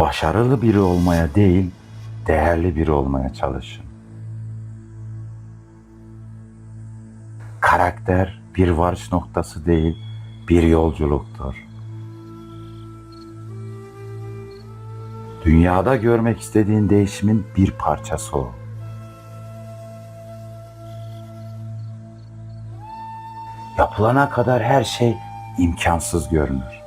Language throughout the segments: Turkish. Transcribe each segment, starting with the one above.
Başarılı biri olmaya değil, değerli biri olmaya çalışın. Karakter bir varış noktası değil, bir yolculuktur. Dünyada görmek istediğin değişimin bir parçası ol. Yapılana kadar her şey imkansız görünür.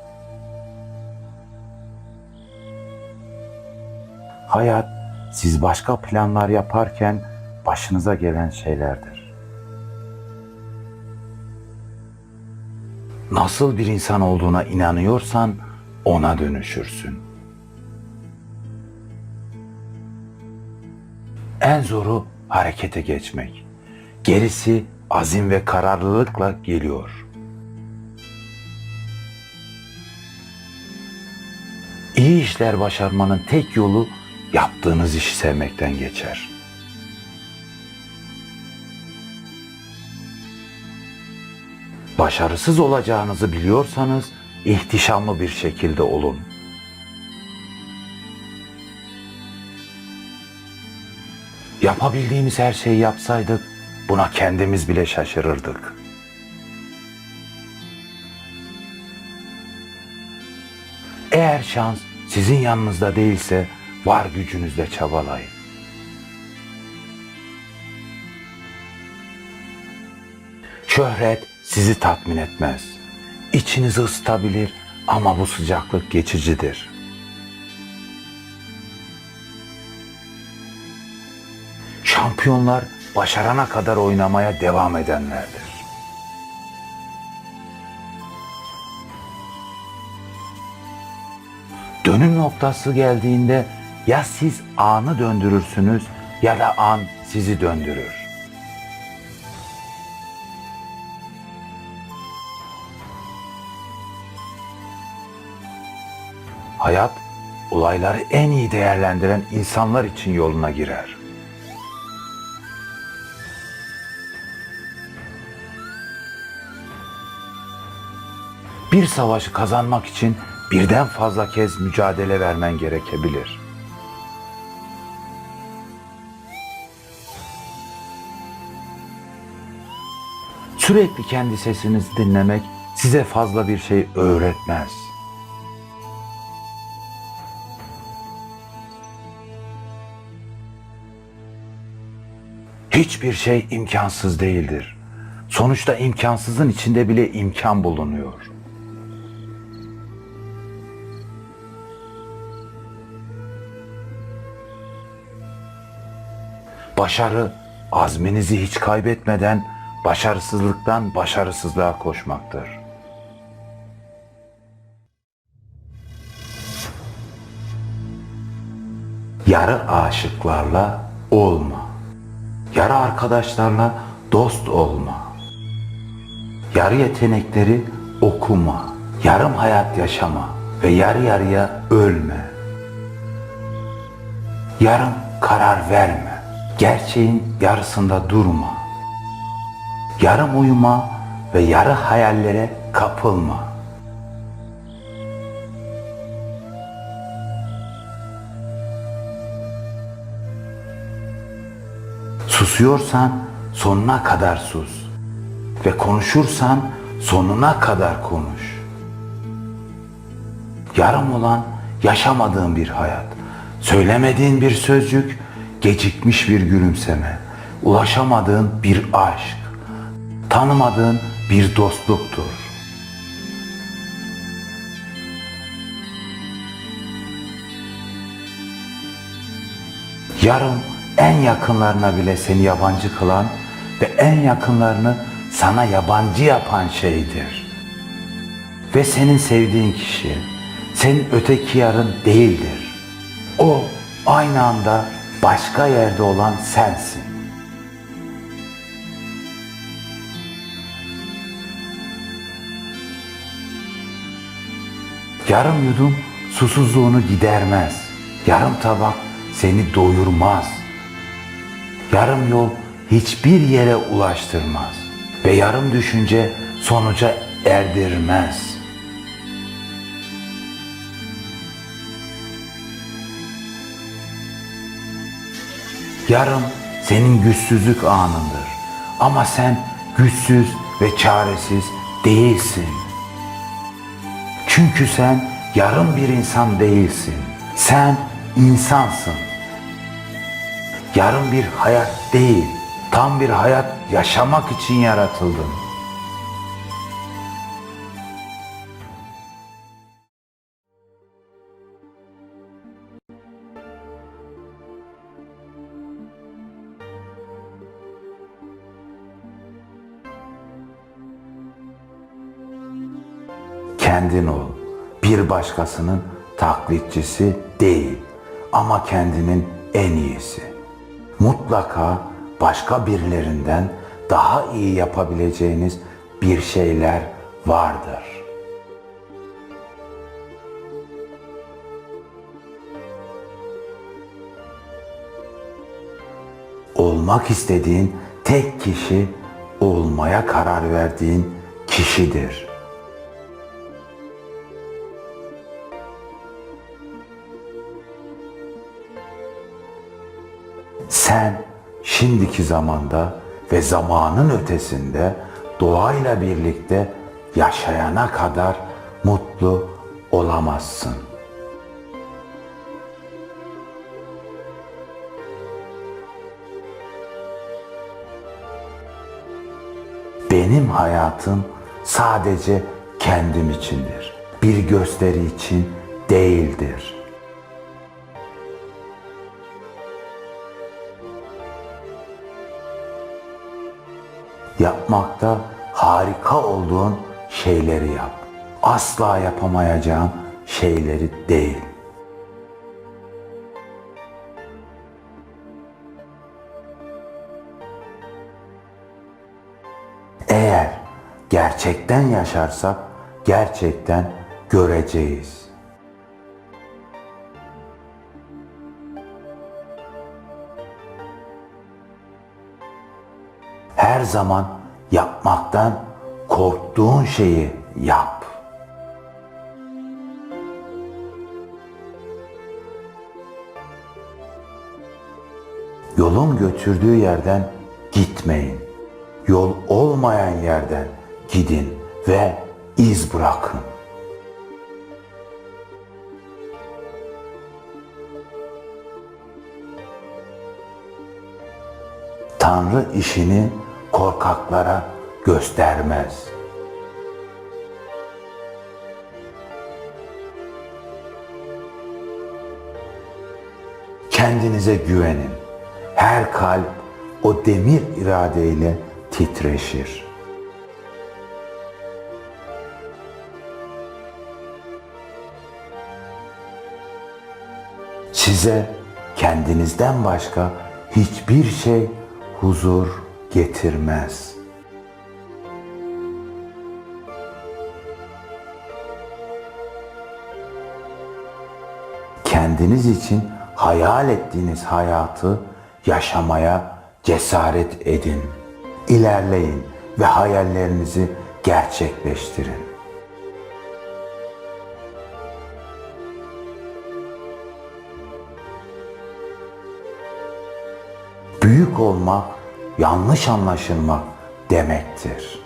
Hayat siz başka planlar yaparken başınıza gelen şeylerdir. Nasıl bir insan olduğuna inanıyorsan ona dönüşürsün. En zoru harekete geçmek. Gerisi azim ve kararlılıkla geliyor. İyi işler başarmanın tek yolu yaptığınız işi sevmekten geçer. Başarısız olacağınızı biliyorsanız ihtişamlı bir şekilde olun. Yapabildiğimiz her şeyi yapsaydık buna kendimiz bile şaşırırdık. Eğer şans sizin yanınızda değilse var gücünüzle çabalayın. Şöhret sizi tatmin etmez. İçinizi ısıtabilir ama bu sıcaklık geçicidir. Şampiyonlar başarana kadar oynamaya devam edenlerdir. Dönüm noktası geldiğinde ya siz anı döndürürsünüz ya da an sizi döndürür. Hayat olayları en iyi değerlendiren insanlar için yoluna girer. Bir savaşı kazanmak için birden fazla kez mücadele vermen gerekebilir. Sürekli kendi sesinizi dinlemek size fazla bir şey öğretmez. Hiçbir şey imkansız değildir. Sonuçta imkansızın içinde bile imkan bulunuyor. Başarı azminizi hiç kaybetmeden başarısızlıktan başarısızlığa koşmaktır. Yarı aşıklarla olma. Yarı arkadaşlarla dost olma. Yarı yetenekleri okuma. Yarım hayat yaşama ve yarı yarıya ölme. Yarım karar verme. Gerçeğin yarısında durma. Yarım uyuma ve yarı hayallere kapılma. Susuyorsan sonuna kadar sus ve konuşursan sonuna kadar konuş. Yarım olan yaşamadığın bir hayat, söylemediğin bir sözcük, gecikmiş bir gülümseme, ulaşamadığın bir aşk, tanımadığın bir dostluktur. Yarım en yakınlarına bile seni yabancı kılan ve en yakınlarını sana yabancı yapan şeydir. Ve senin sevdiğin kişi senin öteki yarın değildir. O aynı anda başka yerde olan sensin. Yarım yudum susuzluğunu gidermez. Yarım tabak seni doyurmaz. Yarım yol hiçbir yere ulaştırmaz ve yarım düşünce sonuca erdirmez. Yarım senin güçsüzlük anındır ama sen güçsüz ve çaresiz değilsin. Çünkü sen yarım bir insan değilsin. Sen insansın. Yarım bir hayat değil, tam bir hayat yaşamak için yaratıldın. Kendin ol. Bir başkasının taklitçisi değil ama kendinin en iyisi. Mutlaka başka birilerinden daha iyi yapabileceğiniz bir şeyler vardır. Olmak istediğin tek kişi olmaya karar verdiğin kişidir. Şimdiki zamanda ve zamanın ötesinde doğayla birlikte yaşayana kadar mutlu olamazsın. Benim hayatım sadece kendim içindir. Bir gösteri için değildir. Yapmakta harika olduğun şeyleri yap. Asla yapamayacağın şeyleri değil. Eğer gerçekten yaşarsak gerçekten göreceğiz. Zaman yapmaktan korktuğun şeyi yap. Yolun götürdüğü yerden gitmeyin. Yol olmayan yerden gidin ve iz bırakın. Tanrı işini korkaklara göstermez. Kendinize güvenin. Her kalp o demir iradeyle titreşir. Size kendinizden başka hiçbir şey huzur getirmez. Kendiniz için hayal ettiğiniz hayatı yaşamaya cesaret edin. İlerleyin ve hayallerinizi gerçekleştirin. Büyük olmak yanlış anlaşılmak demektir.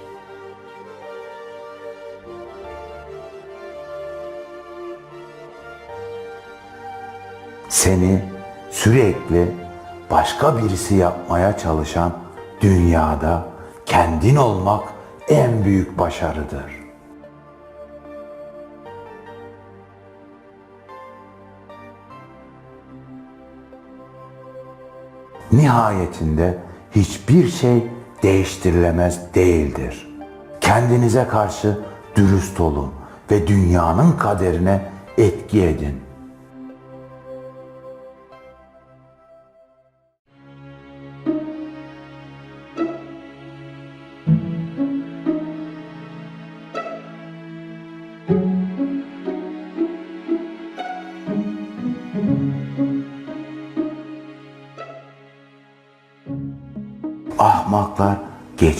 Seni sürekli başka birisi yapmaya çalışan dünyada kendin olmak en büyük başarıdır. Nihayetinde hiçbir şey değiştirilemez değildir. Kendinize karşı dürüst olun ve dünyanın kaderine etki edin.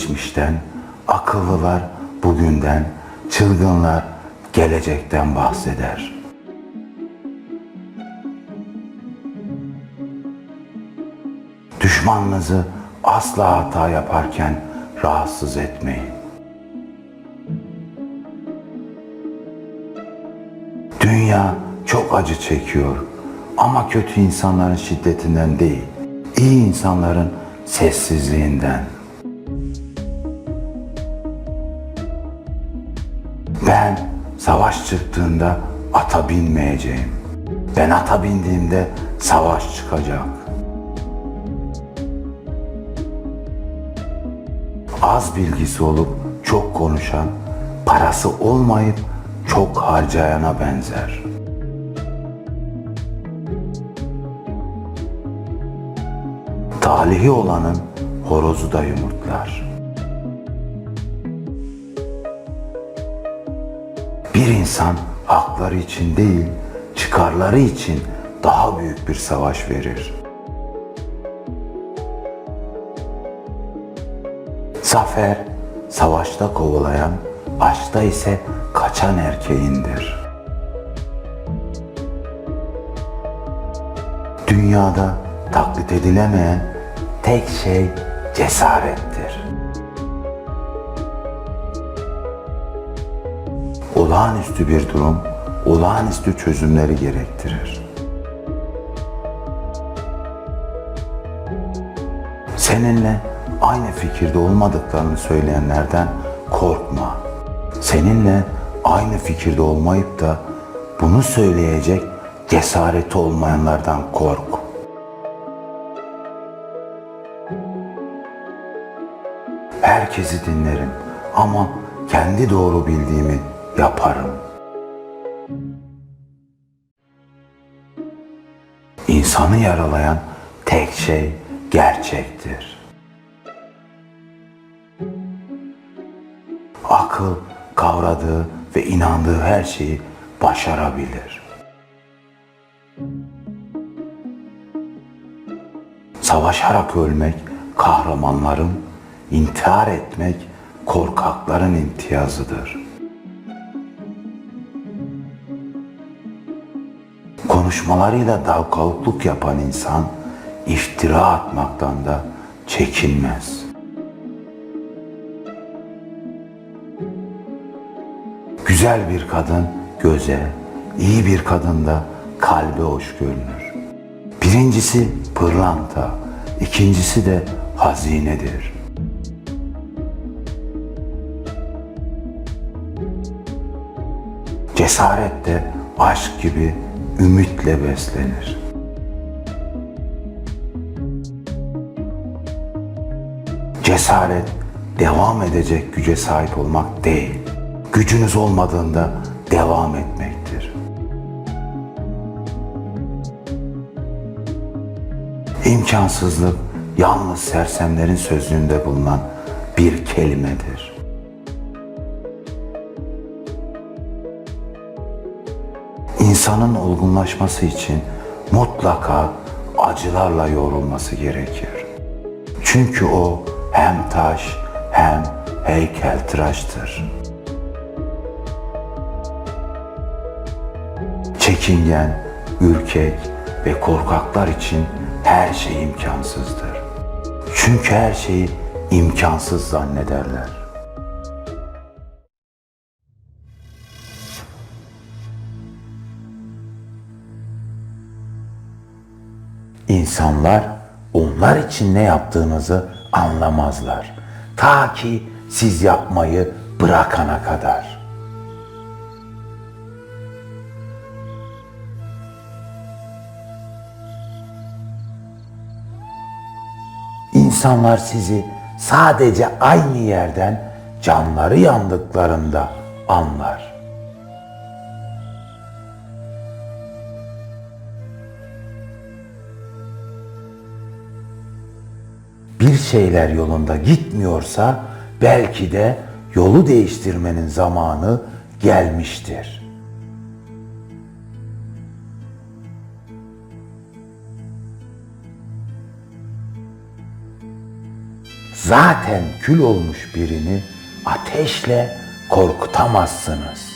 Geçmişten, akıllılar bugünden, çılgınlar gelecekten bahseder. Düşmanınızı asla hata yaparken rahatsız etmeyin. Dünya çok acı çekiyor ama kötü insanların şiddetinden değil, iyi insanların sessizliğinden. Ben savaş çıktığında ata binmeyeceğim. Ben ata bindiğimde savaş çıkacak. Az bilgisi olup çok konuşan, parası olmayıp çok harcayana benzer. Talihi olanın horozu da yumurtlar. İnsan hakları için değil, çıkarları için daha büyük bir savaş verir. Zafer, savaşta kovalayan, aşkta ise kaçan erkeğindir. Dünyada taklit edilemeyen tek şey cesarettir. Olağanüstü bir durum, olağanüstü çözümleri gerektirir. Seninle aynı fikirde olmadıklarını söyleyenlerden korkma. Seninle aynı fikirde olmayıp da bunu söyleyecek cesareti olmayanlardan kork. Herkesi dinlerim ama kendi doğru bildiğimi yaparım. İnsanı yaralayan tek şey gerçektir. Akıl kavradığı ve inandığı her şeyi başarabilir. Savaşarak ölmek kahramanların, intihar etmek korkakların imtiyazıdır. Konuşmalarıyla dalgalıklık yapan insan iftira atmaktan da çekinmez. Güzel bir kadın göze, iyi bir kadın da kalbe hoş görünür. Birincisi pırlanta, ikincisi de hazinedir. Cesaret de aşk gibi ümitle beslenir. Cesaret devam edecek güce sahip olmak değil, gücünüz olmadığında devam etmektir. İmkansızlık yalnız sersemlerin sözlüğünde bulunan bir kelimedir. İnsanın olgunlaşması için mutlaka acılarla yoğrulması gerekir. Çünkü o hem taş hem heykeltıraştır. Çekingen, ürkek ve korkaklar için her şey imkansızdır. Çünkü her şeyi imkansız zannederler. İnsanlar onlar için ne yaptığınızı anlamazlar. Ta ki siz yapmayı bırakana kadar. İnsanlar sizi sadece aynı yerden canları yandıklarında anlar. Bir şeyler yolunda gitmiyorsa belki de yolu değiştirmenin zamanı gelmiştir. Zaten kül olmuş birini ateşle korkutamazsınız.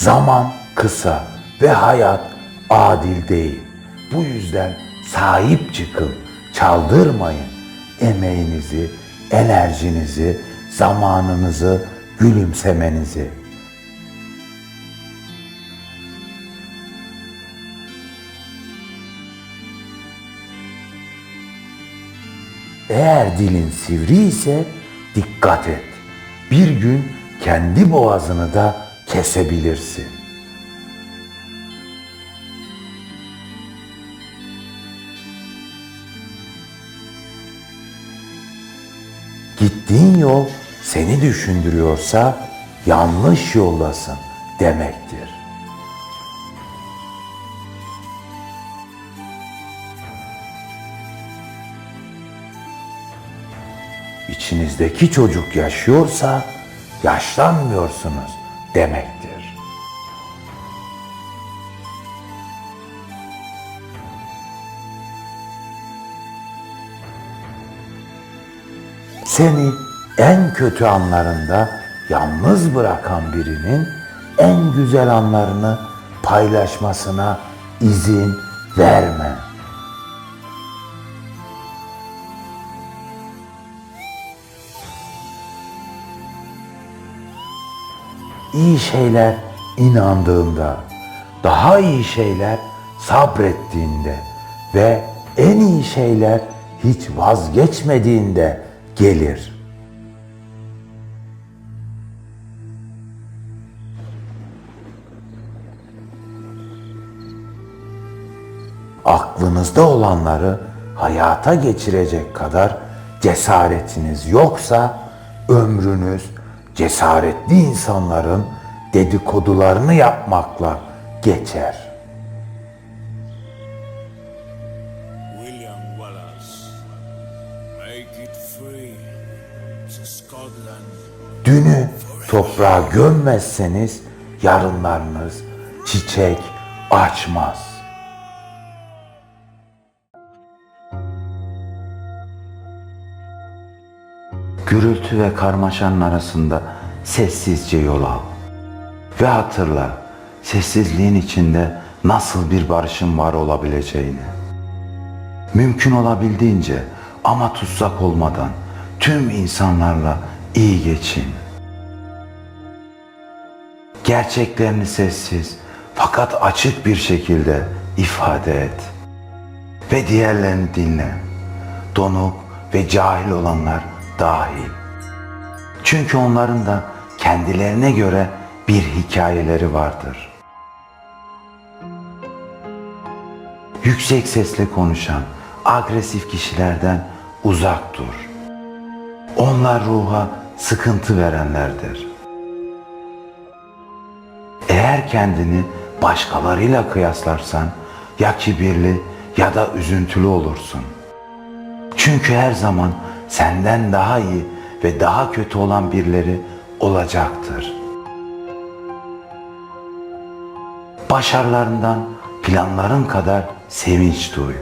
Zaman kısa ve hayat adil değil. Bu yüzden sahip çıkın, çaldırmayın. Emeğinizi, enerjinizi, zamanınızı, gülümsemenizi. Eğer dilin sivri ise dikkat et. Bir gün kendi boğazını da kesebilirsin. Gittiğin yol seni düşündürüyorsa yanlış yoldasın demektir. İçinizdeki çocuk yaşıyorsa yaşlanmıyorsunuz demektir. Seni en kötü anlarında yalnız bırakan birinin en güzel anlarını paylaşmasına izin verme. İyi şeyler inandığında, daha iyi şeyler sabrettiğinde ve en iyi şeyler hiç vazgeçmediğinde gelir. Aklınızda olanları hayata geçirecek kadar cesaretiniz yoksa ömrünüz cesaretli insanların dedikodularını yapmakla geçer. William Wallace, make it free to Scotland. Dünü toprağa gömmezseniz yarınlarınız çiçek açmaz. Gürültü ve karmaşanın arasında sessizce yol al. Ve hatırla, sessizliğin içinde nasıl bir barışın var olabileceğini. Mümkün olabildiğince ama tutsak olmadan tüm insanlarla iyi geçin. Gerçeklerini sessiz fakat açık bir şekilde ifade et. Ve diğerlerini dinle. Donuk ve cahil olanlar dahil. Çünkü onların da kendilerine göre bir hikayeleri vardır. Yüksek sesle konuşan, agresif kişilerden uzak dur. Onlar ruha sıkıntı verenlerdir. Eğer kendini başkalarıyla kıyaslarsan ya kibirli ya da üzüntülü olursun. Çünkü her zaman senden daha iyi ve daha kötü olan birileri olacaktır. Başarılarından planların kadar sevinç duy.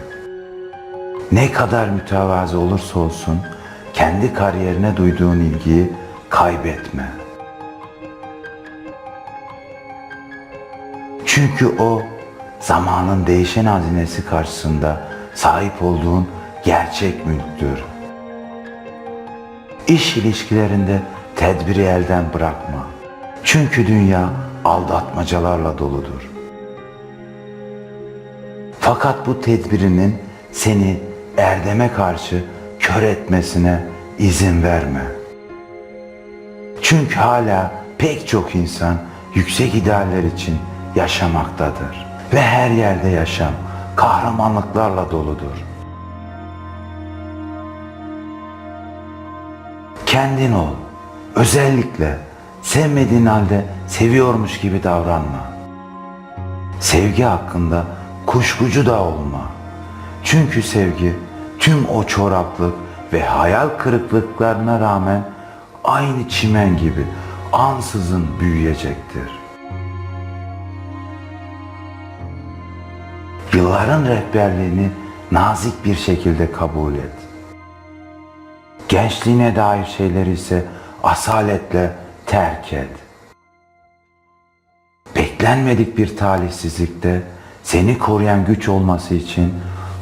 Ne kadar mütevazı olursa olsun kendi kariyerine duyduğun ilgiyi kaybetme. Çünkü o zamanın değişen hazinesi karşısında sahip olduğun gerçek mülktür. İş ilişkilerinde tedbiri elden bırakma. Çünkü dünya aldatmacalarla doludur. Fakat bu tedbirinin seni erdeme karşı kör etmesine izin verme. Çünkü hala pek çok insan yüksek idealler için yaşamaktadır. Ve her yerde yaşam kahramanlıklarla doludur. Kendin ol. Özellikle sevmediğin halde seviyormuş gibi davranma. Sevgi hakkında kuşkucu da olma. Çünkü sevgi tüm o çoraklık ve hayal kırıklıklarına rağmen aynı çimen gibi ansızın büyüyecektir. Yılların rehberliğini nazik bir şekilde kabul et. Gençliğine dair şeyleri ise asaletle terk et. Bekle beklenmedik bir talihsizlikte seni koruyan güç olması için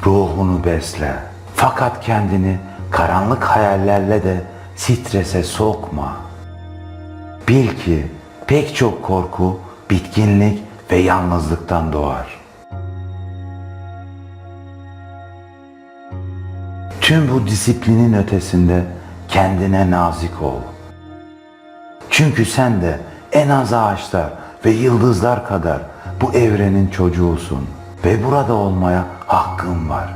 ruhunu besle. Fakat kendini karanlık hayallerle de strese sokma. Bil ki pek çok korku bitkinlik ve yalnızlıktan doğar. Tüm bu disiplinin ötesinde kendine nazik ol. Çünkü sen de en az ağaçlar ve yıldızlar kadar bu evrenin çocuğusun ve burada olmaya hakkın var.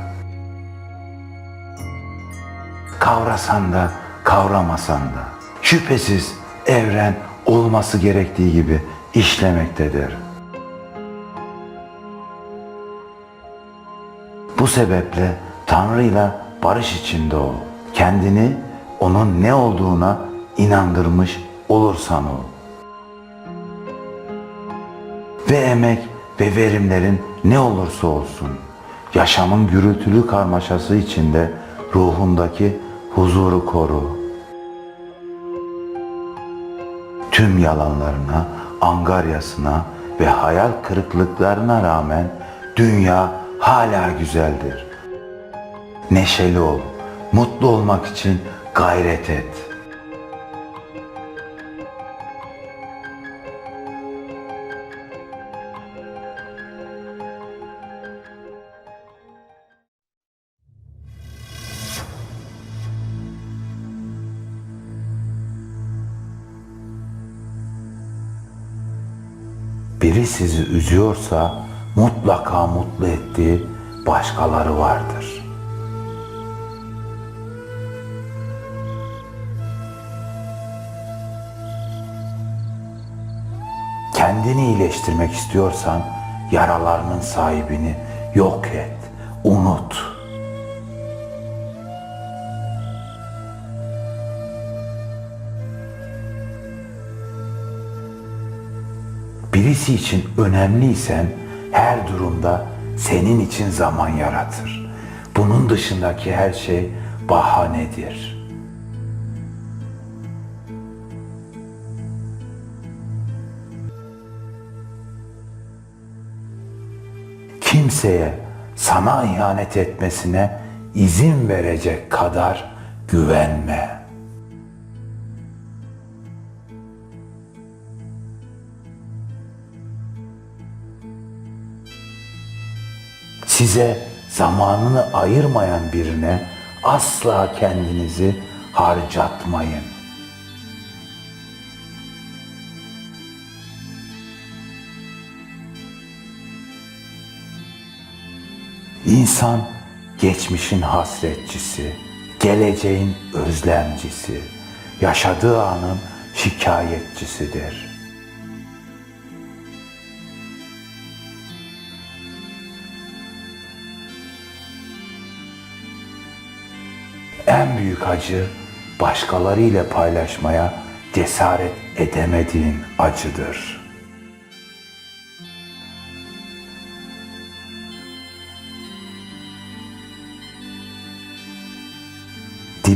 Kavrasan da kavramasan da şüphesiz evren olması gerektiği gibi işlemektedir. Bu sebeple Tanrı'yla barış içinde ol. Kendini onun ne olduğuna inandırmış olursan ol. Ve emek ve verimlerin ne olursa olsun yaşamın gürültülü karmaşası içinde ruhundaki huzuru koru. Tüm yalanlarına, angaryasına ve hayal kırıklıklarına rağmen dünya hala güzeldir. Neşeli ol, mutlu olmak için gayret et. Biri sizi üzüyorsa mutlaka mutlu ettiği başkaları vardır. İyileştirmek istiyorsan yaralarının sahibini yok et, unut. Birisi için önemliysen her durumda senin için zaman yaratır. Bunun dışındaki her şey bahanedir. Kimseye sana ihanet etmesine izin verecek kadar güvenme. Size zamanını ayırmayan birine asla kendinizi harcatmayın. İnsan geçmişin hasretçisi, geleceğin özlemcisi, yaşadığı anın şikayetçisidir. En büyük acı başkalarıyla paylaşmaya cesaret edemediğin acıdır.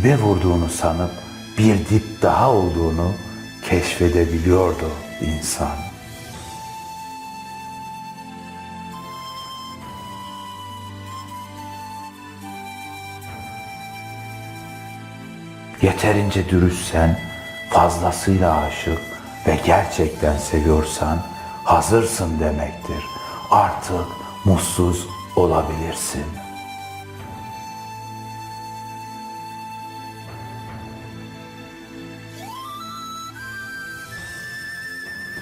Dibe vurduğunu sanıp bir dip daha olduğunu keşfedebiliyordu insan. Yeterince dürüstsen, fazlasıyla aşık ve gerçekten seviyorsan hazırsın demektir. Artık mutsuz olabilirsin.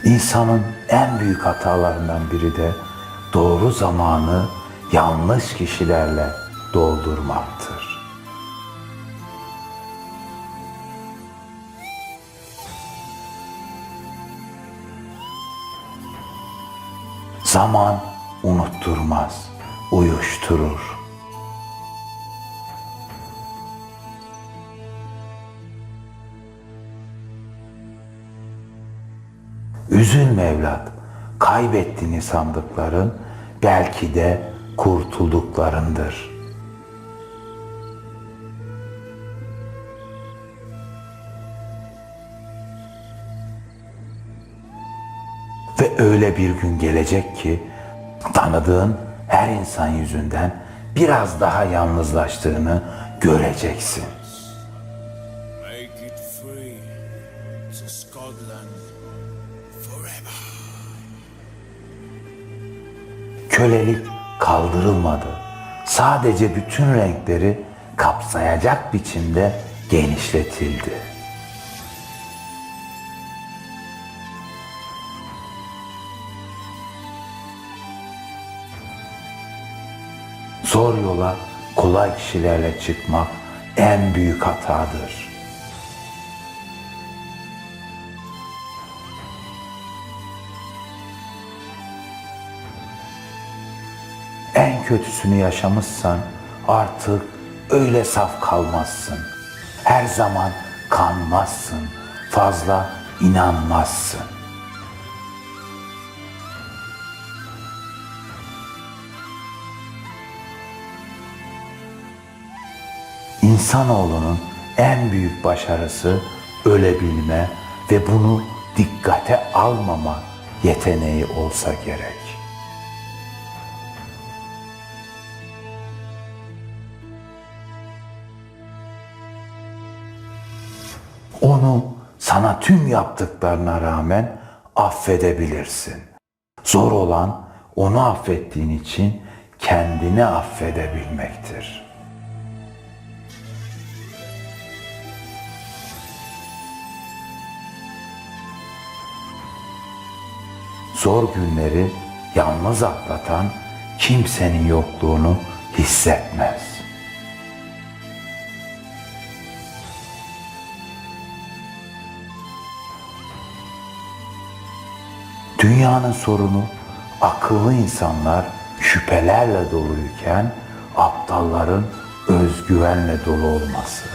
İnsanın en büyük hatalarından biri de doğru zamanı yanlış kişilerle doldurmaktır. Zaman unutturmaz, uyuşturur. Üzülme evlat, kaybettiğini sandıkların belki de kurtulduklarındır. Ve öyle bir gün gelecek ki tanıdığın her insan yüzünden biraz daha yalnızlaştığını göreceksin. Kölelik kaldırılmadı. Sadece bütün renkleri kapsayacak biçimde genişletildi. Zor yola kolay kişilerle çıkmak en büyük hatadır. Kötüsünü yaşamışsan artık öyle saf kalmazsın. Her zaman kanmazsın. Fazla inanmazsın. İnsanoğlunun en büyük başarısı ölebilme ve bunu dikkate almama yeteneği olsa gerek. Onu sana tüm yaptıklarına rağmen affedebilirsin. Zor olan onu affettiğin için kendini affedebilmektir. Zor günleri yalnız atlatan kimsenin yokluğunu hissetmez. Dünyanın sorunu akıllı insanlar şüphelerle doluyken aptalların özgüvenle dolu olması.